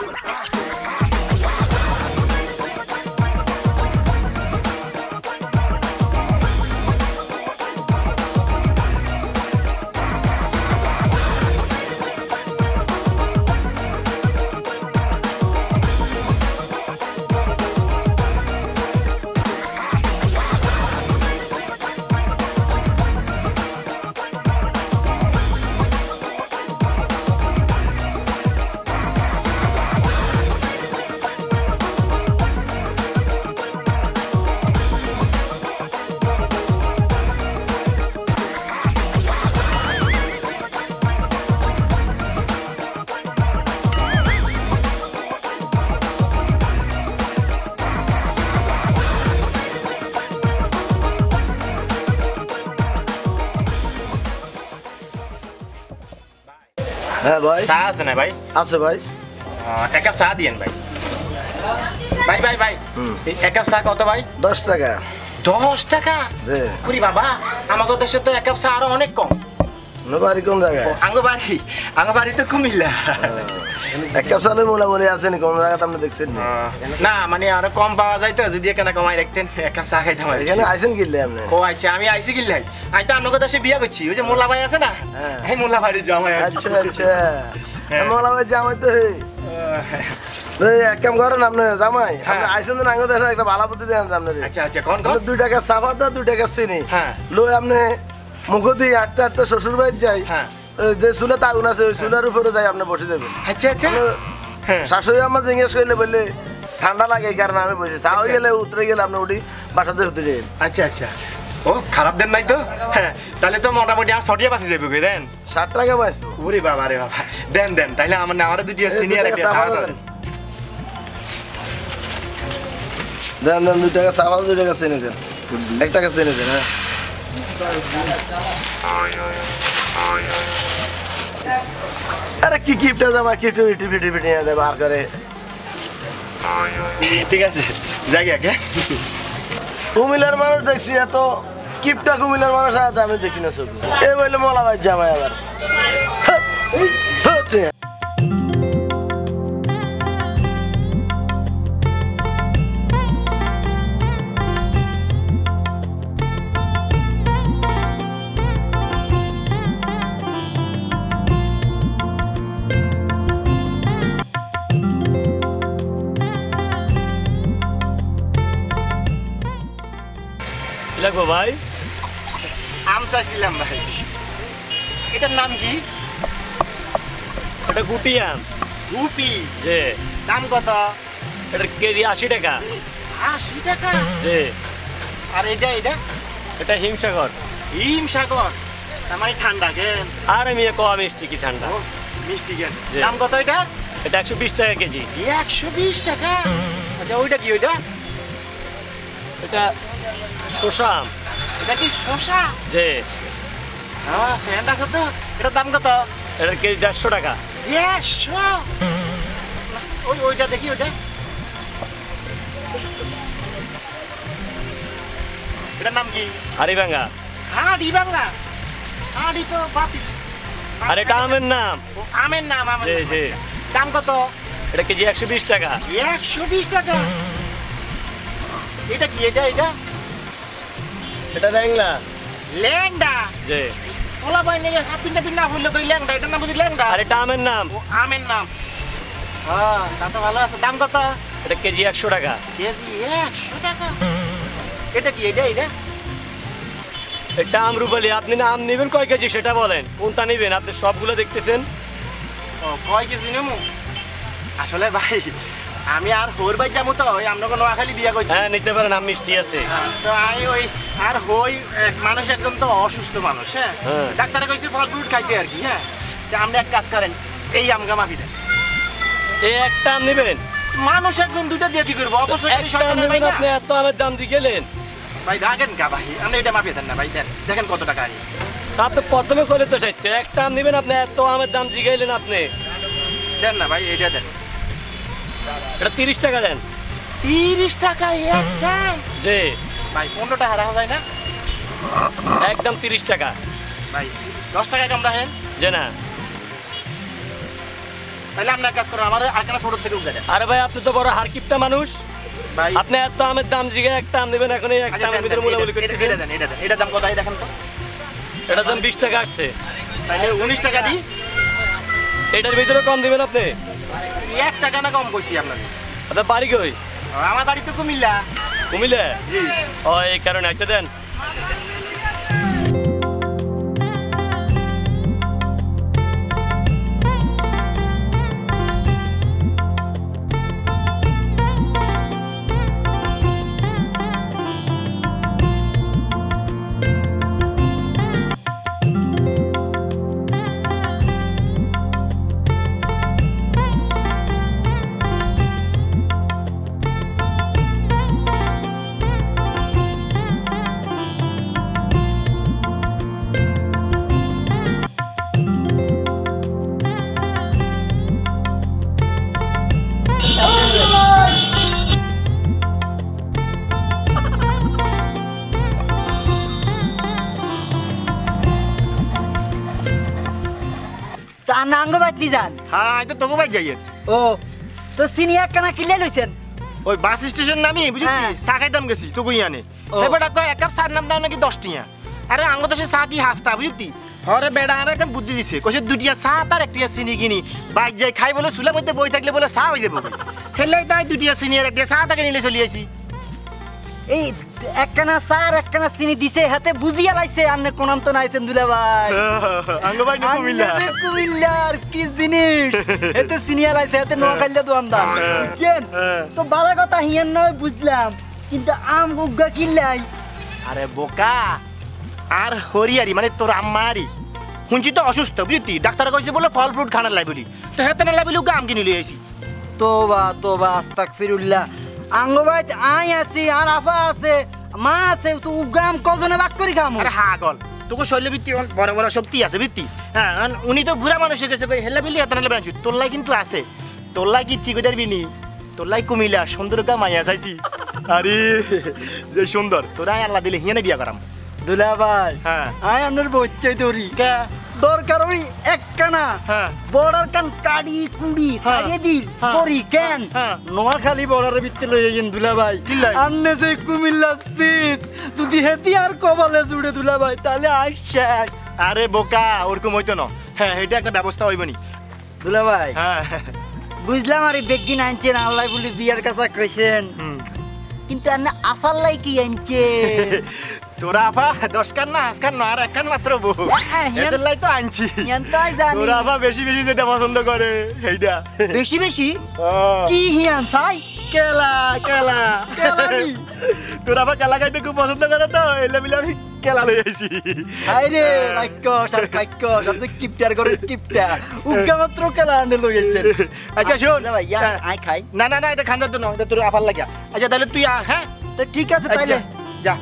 アハハハ! হ্যাঁ ভাই। চা আছে না ভাই? আছে ভাই। এক কাপ চা দিয়েন ভাই। ভাই ভাই ভাই। এক কাপ চা কত ভাই? দশ টাকা। দশ টাকা? পুরি বাবা আমাদের দেশে তো এক কাপ চা আরও অনেক কম। বাড়ি কোন জায়গায়? আঙ্গ বাড়ি আঙ্গ বাড়ি তো কুমিল্লা। এক কাপ মোলামুলি আছেন কোন জায়গাতে আপনি দেখছেন না। মানে আরও কম পাওয়া যায় তো যদি এখানে কমাই রাখতেন এক কাপ চা খাইতাম এখানে আইসেন কিনলে আপনি? ও আচ্ছা আমি আইসি কিল্লাই আমি তো আপনার দেশে বিয়ে করছি। ওই যে মোল্লা ভাই আছে না? হ্যাঁ। এই মোল্লা ভাইয়ের জামাই আচ্ছা আচ্ছা। মোলা ভাই জামাই তো হে। এক কাম করেন আপনি জামাই। হ্যাঁ। আইসেন তো নাঙ্গ দেশে একটা ভালো বুদ্ধি দেন আপনাদের আচ্ছা আচ্ছা কোন কোন? দুই টাকা সাফা দা দুই টাকা চিনি। হ্যাঁ। লই আপনি মুখ দিয়ে আটতে আটতে শ্বশুর বাড়ি যাই। হ্যাঁ। যে চুলে তাগুন আছে ওই চুলের উপরে যাই আপনি বসে যাবেন। আচ্ছা আচ্ছা। হ্যাঁ। শাশুড়ি আমার জিজ্ঞেস করলে বললে ঠান্ডা লাগে কারণে আমি বসে চা হয়ে গেলে উতরে গেলে আপনি উঠি বাসাতে হতে যাই আচ্ছা আচ্ছা। ও খারাপ দেন নাই তো? হ্যাঁ তাহলে তো মোটামুটি আর ছটিয়া পাশে যাবে কই দেন। ষাট টাকা বাঁচবো ওরে বাবা রে বাবা। দেন দেন তাহলে আমার না দুটি সিনিয়র একটা দেন। দেন দেন দুই টাকা চাওয়া দুই টাকা চেনে দেন। এক টাকা চেনে দেন হ্যাঁ। আরে কি কিপটা জামা কি টু টিভি ফিটি নিয়ে দেবা আর করে? ঠিক আছে জায়গা কে কুমিল্লার মানুষ দেখছি এত কিপটা কুমিল্লার মানুষ আছে আমি দেখি না চোখ এই বললে মলা ভাই জামাই আবার। কি লাগবো ভাই? আম চাইছিলাম ভাই। এটার নাম কি? এটা গুটি আম। রুপি যে দাম কত? এটার কেজি আশি টাকা। আশি টাকা? যে আর এটা এটা? এটা হিমসাগর। হিম সাগর তার মানে ঠান্ডা কেন আর আমি কম মিষ্টি কি ঠান্ডা। মিষ্টি কেন দাম কত এটা? এটা একশো বিশ টাকা কেজি। একশো বিশ টাকা? আচ্ছা ওইটা কি ওইটা? এটা আম এটা কি শশা যে হ্যাঁ আছে তো এটার দাম কত? এটার কেজি দেড়শো টাকা। দেড়শো? ওই ওইটা দেখি ওইটা। এটার নাম কি? হাড়িভাঙ্গা হাঁড়ি বাংলা হাঁড়ি তো বাতি আর এটা আমের নাম। আমের নাম আমের জি, জি। আচ্ছা। দাম কত? এটা কেজি একশো বিশ টাকা। একশো বিশ টাকা? এটা কি এটা এটা? এটা ল্যাংলা ল্যাংডা? যে ওলা ভাই নেই হাপিন টাপিন না বললে তো ল্যাংডা? এটার নাম বুঝি ল্যাংডা? আর এটা আমের নাম। ও আমের নাম। হ্যাঁ তা তো ভালো আছে। দাম কত? এটা কেজি একশো টাকা। কেজি একশো টাকা? এটা কি এটা এটা? এটা আম রুপালি। আপনি না আম নেবেন? কয় কেজি? সেটা বলেন। কোনটা নেবেন? আপনি সবগুলো দেখতেছেন। ও কয় কেজি নেব? আসলে ভাই আমি আর হোর বাই যাব তো ওই আমরা নোয়াখালী বিয়া করছি। হ্যাঁ নিতে পারেন আমি মিষ্টি আছে। তো আমি ওই আর হই এক মানুষ একজন তো অসুস্থ মানুষ হ্যাঁ? হ্যাঁ। ডাক্তারে কইছে ফল ফ্রুট খাইতে আর কি হ্যাঁ? তো আপনি এক কাজ করেন এই আমগা মাফি দেন। এই একটা আম নেবেন? মানুষ একজন দুইটা দিয়ে কি করব? অবশ্যই একটা আম নেবেন আপনি এত আমের দাম দিয়ে গেলেন। ভাই রাখেন গা ভাই আপনি এটা মাফিয়ে দেন না ভাই দেন দেখেন কত টাকা আনি তা আপনি প্রথমে করে তো সাহিত্য একটা আম নেবেন আপনি এত আমের দাম জিগাইলেন আপনি। দেন না ভাই এটা দেন। এটা তিরিশ টাকা দেন। তিরিশ টাকা একটা? যে ভাই পনেরোটা হারা যায় না? একদম তিরিশ টাকা। ভাই দশ টাকা কম রাখেন। যে না। তাহলে আপনার কাজ করেন আমার আর কেন ছোট থেকে উঠে আরে ভাই আপনি তো বড় হারকিপটা মানুষ। ভাই। আপনি এত আমের দাম জিগে একটা আম নেবেন এখন এই একটা আমের ভিতরে দেন, মোলামুলি এটা- এটা- দেন এটা দেন। এটা দাম কত দেখেন তো? এটা দাম বিশ টাকা আসছে। তাহলে উনিশ টাকা দিই। এটার ভিতরে কম দিবেন আপনি? এক টাকা না কম কইছি আপনার আপনার বাড়ি কই? আমার বাড়ি তো কুমিল্লা। কুমিল্লা? জি। ও এই কারণে আচ্ছা দেন। হ্যাঁ এটা তোকে ভাই যাই ও তো সিনিয়র কানা কিলে লইছেন? ওই বাস স্টেশন নামি বুঝলি? হ্যাঁ। চা খাইতাম গেছি তুই আনে? ও। বেটা কয় এক কাপ চার নাম দাও নাকি দশ টিয়া? আরে আঙ্গ দেশে চা কি হাসতা বুঝলি? হরে বেড়া আর একটা বুদ্ধি দিছে। কষে দুটিয়া চা তার একটিয়া চিনি কিনি। বাইক যাই খাই বলে চুলের মধ্যে বই থাকলে বলে চা হয়ে যাবে। ফেললে তাই দুটিয়া চিনি আর একটা চা তাকে নিলে চলে আসি এই একখানা সার একখানা চিনি দিছে হাতে বুঝিয়া লাইছে আন্নে কোনাম তো নাইছেন দুলা ভাই। আঙ্গ ভাই কুমিল্লা। কুমিল্লার কি জিনিস? এতে সিনিয়া লাইছে এতে নোয়াখালীতে দোয়ানদার বুঝছেন? হ্যাঁ। তো বালা কথা হিয়ান নয় বুঝলাম। কিন্তু আম উগা কিনলাই আরে বোকা আর হরিয়ারি মানে তোর আম্মারি। শুনছি তো অসুস্থ বুঝলি ডাক্তার কইছে বলে ফল ফ্রুট খানার লাই বলি। তো হেতে না লাই বলি ওকে আম কিনে লিয়ে আইছি। তোবা তোবা আস্তাক ফিরুল্লাহ আঙ্গবাই আই আছি আর আফা আছে। মা আছে তো উগাম কজনে বাক করি খামু? আরে হা গল তোকে শৈল্য বৃত্তি বড় বড় শক্তি আছে বৃত্তি হ্যাঁ উনি তো বুড়া মানুষ গেছে কই হেলা বিলি এত বানাচ্ছি তোল্লাই কিন্তু আছে। তোল্লাই কি চিকু দেরবি নি তোল্লাই কুমিলা সুন্দর কা মাইয়া চাইছি আরে যে সুন্দর। তোরা আল্লাহ দিলে হিয়ানে বিয়া করাম। দুলা ভাই হ্যাঁ। আই আন্নার বচ্চাই দরি কে? দরকার ওই একখানা হ্যাঁ। বর্ডার কান কাড়ি কুড়ি হ্যাঁ। সারিয়ে দিল হ্যাঁ। করি কেন? হ্যাঁ। নোয়াখালী বর্ডারের ভিত্তি লই যাইন দুলা ভাই? আন্নে যে কুমিল্লা সিস যদি হেতি আর কপালে জুড়ে দুলা ভাই তাহলে আই শেষ আরে বোকা ওরকম হইতো না। হ্যাঁ এটা একটা ব্যবস্থা হইবনি দুলা ভাই। হ্যাঁ। বুঝলাম আর বেগিন আনছেন আল্লাহ বলি বিয়ার কথা কইছেন। কিন্তু আন্না আফাল্লাই কি আনছেন তোরা আফা দশ কান না আজকান না আর একখান মাত্র বউ এদের লাই তো আনছি তোরা আফা বেশি বেশি যেটা পছন্দ করে এইটা বেশি বেশি কি হিয়ান চাই কেলা কেলা? তোরা কেলা খাইতে খুব পছন্দ করে তো এলে মিলে আমি কেলা লই আইছি আইরে বাক্য সার বাক্য সব কিপটার করে কিপটা উগা মাত্র কেলা আনে লই গেছেন আচ্ছা শোন ভাই ইয়া হ্যাঁ। আই খাই না না না এটা খান্দার তো না এটা তোর আফার লাগিয়া আচ্ছা তাহলে তুই হ্যাঁ তো ঠিক আছে তাইলে যা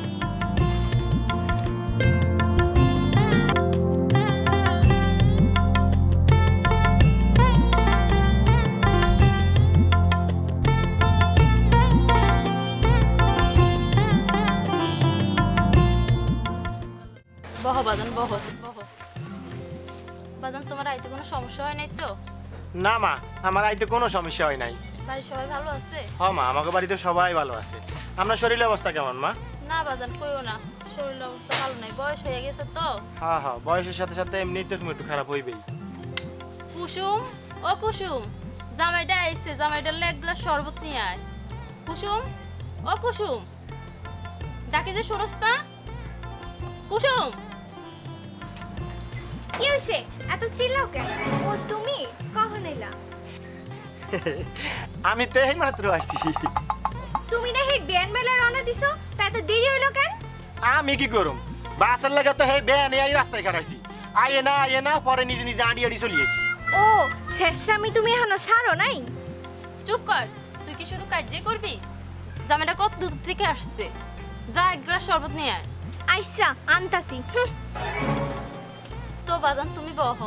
বহ বাজান বহ বহ। বাজান তোমার আইতে কোনো সমস্যা হয় নাই তো? না মা আমার আইতে কোনো সমস্যা হয় নাই। বাড়ির সবাই ভালো আছে? হ মা আমাকে বাড়িতে সবাই ভালো আছে। আপনার শরীরের অবস্থা কেমন মা? না বাজান কইও না। শরীর অবস্থা ভালো নাই। বয়স হয়ে গেছে তো? হ্যাঁ হ্যাঁ বয়সের সাথে সাথে এমনি তো একটু খারাপ হইবেই। কুসুম ও কুসুম জামাইটা আইছে জামাইটার লে এক গ্লাস শরবত নিয়ে আয়। কুসুম ও কুসুম ডাকে যে সরস্তা কুসুম কি হয়েছে এত চিল্লাও কেন? ও তুমি? কখন এলা? আমি তো এই মাত্র আইছি। তুমি না সেই ব্যান মেলা রওনা দিছো? তাই তো দেরি হইল কেন? আমি কি করুম? বাসের লাগে তো হে বেন এই রাস্তায় খারাইছি আইয়ে না আইয়ে না পরে নিজে নিজে আড়ি আড়ি চলিয়েছি ও শেষরামি তুমি এখনও ছাড়ো নাই? চুপ কর তুই কি শুধু কাজে করবি? জামাইটা কত দূর থেকে আসছে? যা এক গ্লাস শরবত নিয়ে আয়। আইসা আনতাছি। তো বাজান তুমি বহ।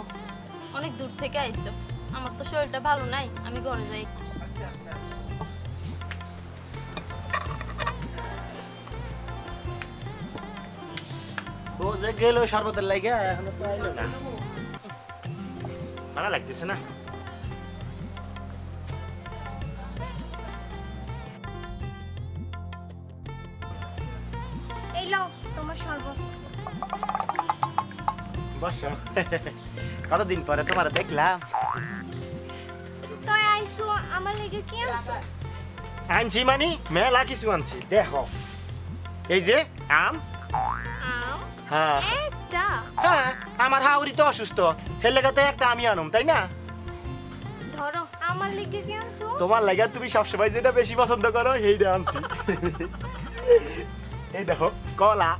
অনেক দূর থেকে আইছো। আমার তো শরীরটা ভালো নাই আমি ঘরে যাই। ও যে গেল শরবতের লাগে এখনও তো আইলো না। ভালো লাগতেছে না? এই লও। বসো। কতদিন পরে তোমার দেখলাম। তুই আইসো আমার লেগে কি আনছো? আনছি মানি মেলা কিছু আনছি দেখো। এই যে আম। হ্যাঁ। হ্যাঁ আমার হাউরি তো অসুস্থ হের লেগাতে একটা আমি আনুম তাই না? ধরো আমার লেগে কি আনছো? তোমার লাগা তুমি সবসময় যেটা বেশি পছন্দ করো সেইটা আনছি। এই দেখো কলা।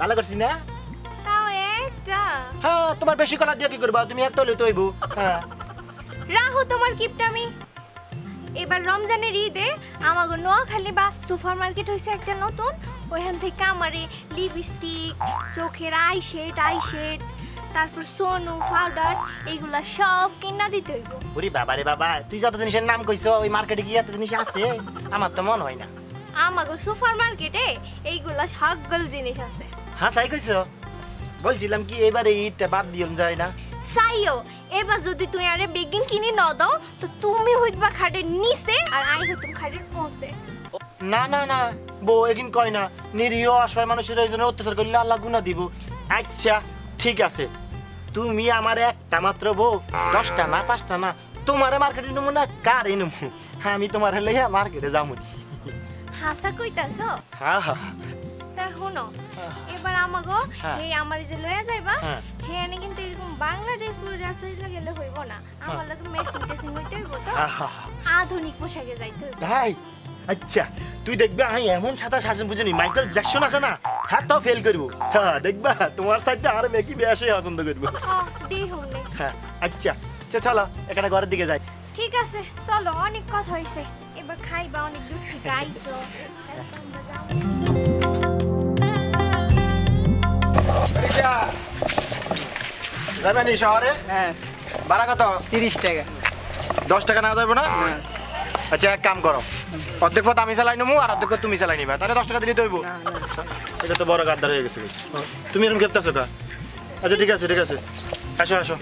ভালো করছি না? হ্যাঁ তোমার বেশি কলা দিয়ে কি করবা? তুমি একটা হলে তৈবু হ্যাঁ। রাহু তোমার কিপটামি এবার রমজানের ঈদে আমাগো নোয়াখালী বা সুপার মার্কেট হয়েছে একটা নতুন। ওইখান থেকে আমারে লিপস্টিক চোখের আই শেড আই শেড তারপর সোনু পাউডার এইগুলা সব কিনা দিতে হইব। ওরে বাবা রে বাবা তুই যত জিনিসের নাম কইছো ওই মার্কেটে কি এত জিনিস আছে? আমার তো মন হয় না। আমাগো সুপার মার্কেটে এইগুলা সকল জিনিস আছে। হ্যাঁ সাই কইছো? বলছিলাম কি এবারে ঈদটা বাদ দিও যায় না। সাইও এবার যদি তুই আরে বেগিন কিনে ন দাও তো তুমি হইবা খাটের নিচে আর আই হইতাম খাটের পৌঁছে। না না না বউ এগিন কয় না নিরীহ অসহায় মানুষের এই জন্য অত্যাচার করলে আল্লাহ গুনা দিব। আচ্ছা ঠিক আছে। তুমি আমার একটা মাত্র বউ দশটা না পাঁচটা না তোমার মার্কেটে নেব না কার নেব? আমি তোমার লইয়া মার্কেটে যাব হাসা কইতাছ? হ্যাঁ হ্যাঁ শোনো এবার আমাগো হ্যাঁ। হে আমার যে লয়া যাইবা হ্যাঁ। হে আনে কিন্তু এরকম বাংলাদেশ পরে আসলে গেলে হইব না। আমার লাগে মেসিং টেসিং হইতে হইব তো। হ্যাঁ, হ্যাঁ, হ্যাঁ। আধুনিক পোশাকে যাইতে হইব। ভাই আচ্ছা তুই দেখবে আমি এমন সাদা শাসন বুঝিনি মাইকেল জ্যাকসন আছে না? হ্যাঁ তো ফেল করব। হ্যাঁ দেখবা তোমার সাইডে আর মেকি বেশি পছন্দ করব। হ্যাঁ আচ্ছা আচ্ছা চলো এখানে ঘরের দিকে যাই। ঠিক আছে চলো অনেক কথা হইছে। এবার খাইবা অনেক দূর থেকে আইছো যাবেন এই শহরে হ্যাঁ। ভাড়া কত? তিরিশ টাকা। দশ টাকা না যাবে না? হ্যাঁ। আচ্ছা এক কাম করো। অর্ধেক পথ আমি চালাই নেব আর অর্ধেক তুমি চালাই নিবা। তাহলে দশ টাকা দিলে তৈব এটা তো বড় গাদ্দার হয়ে গেছে। তুমি এরকম খেপতেছো কা আচ্ছা ঠিক আছে ঠিক আছে। আসো আসো।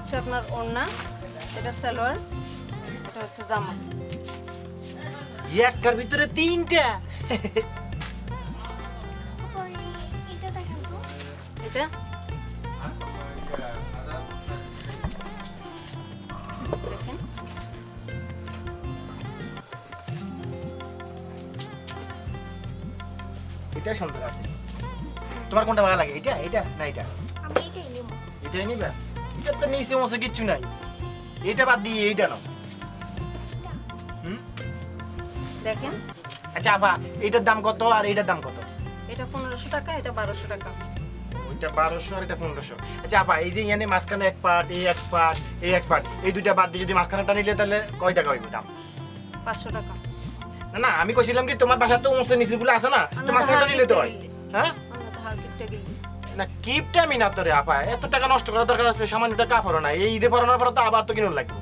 হচ্ছে আপনার ওড়না এটা সালোয়ার এটা হচ্ছে জামা। একটার ভিতরে তিনটা। এটা এটা? সুন্দর আছে তোমার কোনটা ভালো তো মশে কিচ্ছু নাই। এটা বাদ দিয়ে এইটা নাও। দেখেন। আচ্ছা আপা এইটার দাম কত আর এইটার দাম কত? এটা পনেরোশো টাকা এটা বারোশো টাকা। ওইটা বারোশো আর এটা পনেরোশো। আচ্ছা আপা এই যে এখানে মাঝখানে এক পার্ট এই এক পার্ট এই এক পার্ট এই দুইটা বাদ দিয়ে যদি মাঝখানেটা নিলে তাহলে কয় টাকা হইব দাম? পাঁচশো টাকা। না না আমি কইছিলাম কি তোমার বাসা তো উঁচু নিচে গুলো আছে না তো মাঝখানেটা নিলে তো হয়। হ্যাঁ? না কিপটা আমি না তোরে আপা এত টাকা নষ্ট করার দরকার আছে সামান্য টাকা পড়ো না এই ঈদে পড়ানোর পর তো আবার তো কিনুন লাগবে।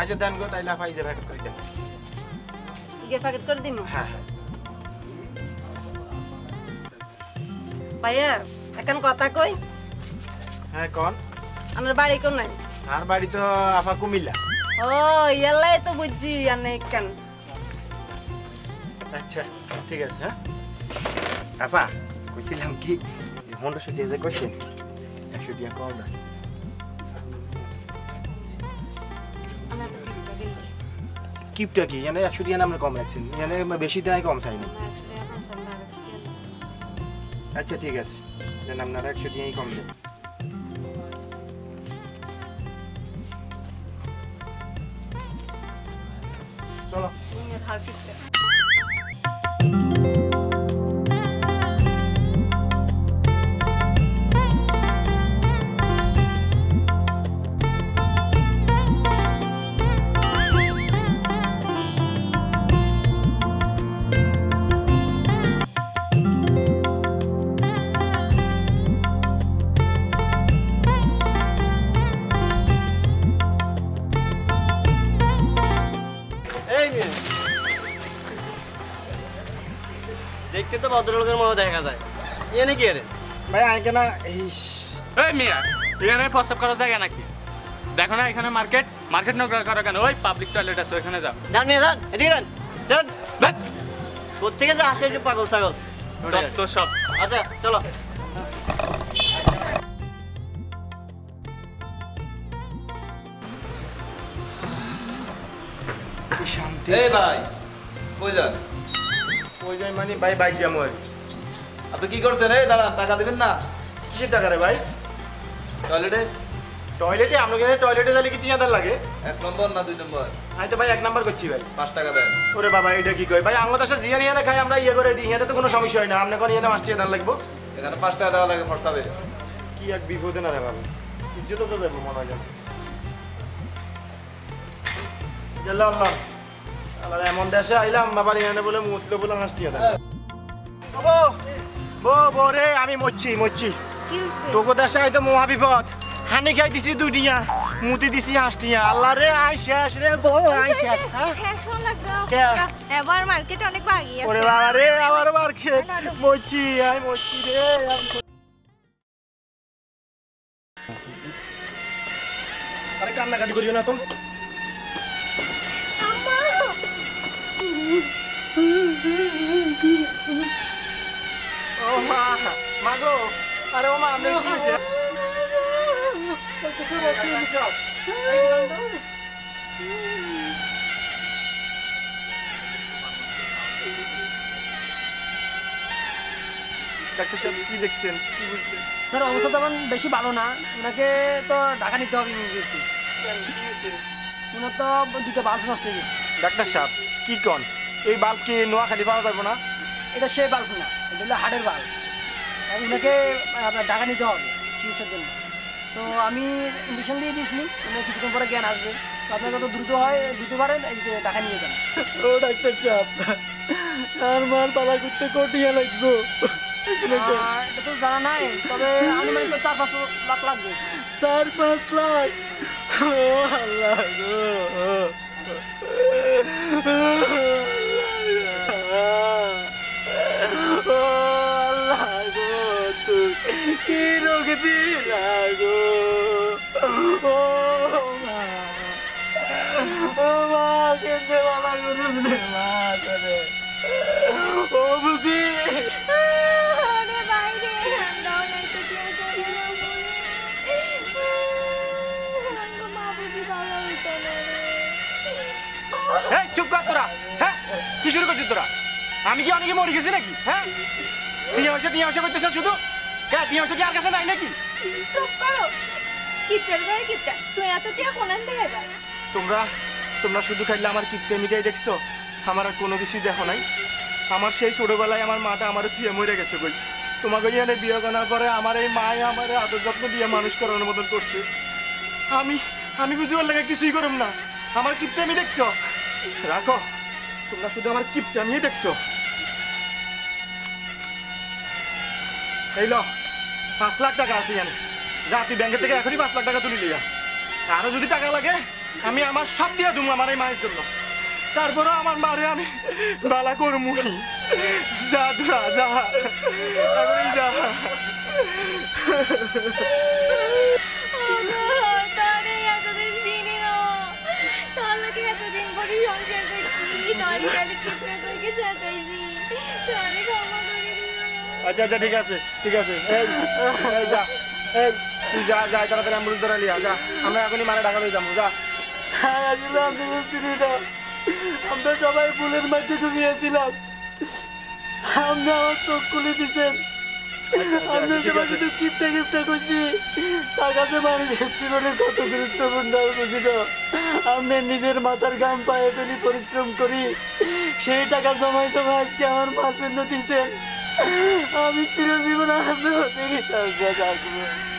আচ্ছা দেন গো তাইলে আপা যে প্যাকেট করে দেন। গিয়ে প্যাকেট করে দিন হ্যাঁ হ্যাঁ। ভাইয়া এখন কথা কই? হ্যাঁ কন? আমার বাড়ি কোন নাই আর বাড়ি তো আপা কুমিল্লা। ও ইয়াল্লাই তো বুঝছি আনে কেন আচ্ছা ঠিক আছে হ্যাঁ। আপা কইছিলাম কি? যে পনেরোশো দিয়ে যে কইছেন একশো দিয়ে কম না আমরা তো কিপটা কি এনে একশো দিয়ে আমরা কম রাখছেন এনে বেশি দেয় কম চাইনি। আচ্ছা ঠিক আছে. আপনারা একশো দিয়েই কম দেন চলো ভদ্রলোকের মতো দেখা যায়। ইয়ে নাকি রে ভাই আগে না এই মিয়া এখানে প্রস্তাব করার জায়গা নাকি? দেখো না এখানে মার্কেট মার্কেট নোংরা করো কেন? ওই পাবলিক টয়লেট আছে ওখানে যাও। যান মেয়ে যান এদিকে যান যান। কোথেকে যে আসে যে পাগল ছাগল? যত সব। আচ্ছা চলো। শান্তি। এই ভাই কই যান? যাই মানে ভাই বাইক যাব আর। আপনি কি করছেন? এই দাঁড়ান টাকা দিবেন না। কিসের টাকা রে ভাই? টয়লেটে? টয়লেটে? আপনাকে টয়লেটে যাইলে কি টিয়াদার লাগে? এক নম্বর না দুই নম্বর? আমি তো ভাই এক নাম্বার করছি ভাই। পাঁচ টাকা দেন। ওরে বাবা এটা কি কয়? ভাই আমার দেশে জিয়া নিয়ে খাই আমরা ইয়ে করে দিই এটা তো কোনো সমস্যা হয় না। আপনি কোন ইয়ে মাস টিয়াদার লাগবো? এখানে পাঁচ টাকা দেওয়া লাগে ফর্সাবে কি এক বিপদে না রে বাবা। ইজ্জত তো দেবো মনে হয়। গেল আল্লাহ। আবার এমন দেশে আইলাম বাবার এখানে বলে মুতলে বলে হাসটি বো বো বো রে আমি মরছি মরছি। তোকে দেশে হয়তো মহা বিপদ হানি খাই দিছি দুইটিয়া মুতি দিছি হাসটিয়া আল্লাহ রে আই শেষ রে বো আই শেষ হ্যাঁ? এবার মার্কেট অনেক বাগিয়ে ওরে বাবা রে আমার মার্কেট মরছি আই মরছি রে আরে কান্নাকাটি করিও না তো। ও মা মা গো আরে ও মা আপনি কি হয়েছে কিছু বলছি সব ডাক্তার সাহেব কি দেখছেন? কি বুঝলেন? ওনার অবস্থা তেমন বেশি ভালো না। ওনাকে তো ঢাকা নিতে হবে ইমিডিয়েটলি। কেন কি হয়েছে? ওনার তো দুটো বাল্ব নষ্ট হয়ে গেছে। ডাক্তার সাহেব কি কন? এই বাল্ব কি নোয়াখালী পাওয়া যাবে না? এটা সে বাল্ব না এটা হলো হাড়ের বাল্ব। আর ওনাকে আপনার ঢাকা নিতে হবে চিকিৎসার জন্য। তো আমি ইঞ্জেকশন দিয়ে দিয়েছি উনি কিছুক্ষণ পরে জ্ঞান আসবে। তো আপনার যত দ্রুত হয় দিতে পারেন এই যে ঢাকা নিয়ে যান। ও ডাক্তার সাহেব আর মার পালা করতে কোটিয়া লাগবো। এটা তো জানা নাই তবে আনুমানিক তো চার পাঁচ লাখ লাগবে। চার পাঁচ লাখ? ও আল্লাহ গো। তিরক দিলা গো ও মা। ও মা কেন্দ্রে বালা করে মা করে। ও বুঝি। এই চুপ কর তোরা হ্যাঁ? কি শুরু করছিস তোরা? আমি কি অনেকে মরে গেছি নাকি? হ্যাঁ? টিয়া পয়সা টিয়া পয়সা করতেছ শুধু? কে টিয়া হসে কি আর কাছে নাই নাকি? চুপ করো। কিপটার ঘরে কিপটা। তুই এত টিয়া কোনান এবার তোমরা তোমরা শুধু খাইলে আমার কিপটে মিটাই দেখছ। আমার আর কোনো কিছুই দেখো নাই। আমার সেই ছোটবেলায় আমার মাটা আমার থুয়ে মরে গেছে বই। তোমাকে এখানে বিয়ে করার পরে আমার এই মায় আমার আদর যত্ন দিয়ে মানুষ করানোর মতন করছে। আমি আমি বুঝি ওর লাগে কিছুই করুম না। আমার কিপটে আমি দেখছ। রাখো। তোমরা শুধু আমার কিপটে আমি দেখছ। এই ল পাঁচ লাখ টাকা আছে জানি যা, তুই ব্যাংকের থেকে এখনই পাঁচ লাখ টাকা তুলি লিয়া আরও যদি টাকা লাগে, আমি আমার সব দিয়ে দুম আমার এই মায়ের জন্য। তারপরে আমার মারে আমি বালা করমু যা তোরা যা। এখনই যা। করছি কিপটা গেছে আচ্ছা আচ্ছা ঠিক আছে ঠিক আছে। এই এই যা এই তুই যা যা তাড়াতাড়ি অ্যাম্বুলেন্স ধরে লিয়া যা। আমরা এখনই মারে ঢাকা লই যাব যা। হ্যাঁ আসলে আমি তো চিনি না আমরা সবাই ভুলের মধ্যে ঢুকিয়েছিলাম। আপনি আমার চোখ খুলে দিছেন। আপনি ঠিক সবাই আছে। শুধু কিপটে কিপটে কইছি তার কাছে মানুষের জীবনে কত গুরুত্বপূর্ণ বুঝিল। আপনি নিজের মাথার গাম পায়ে ফেলি পরিশ্রম করি। সেই টাকা জমাই জমাই আজকে আমার মার জন্য 아미 쓰러지면 하면 되겠다 내가 그거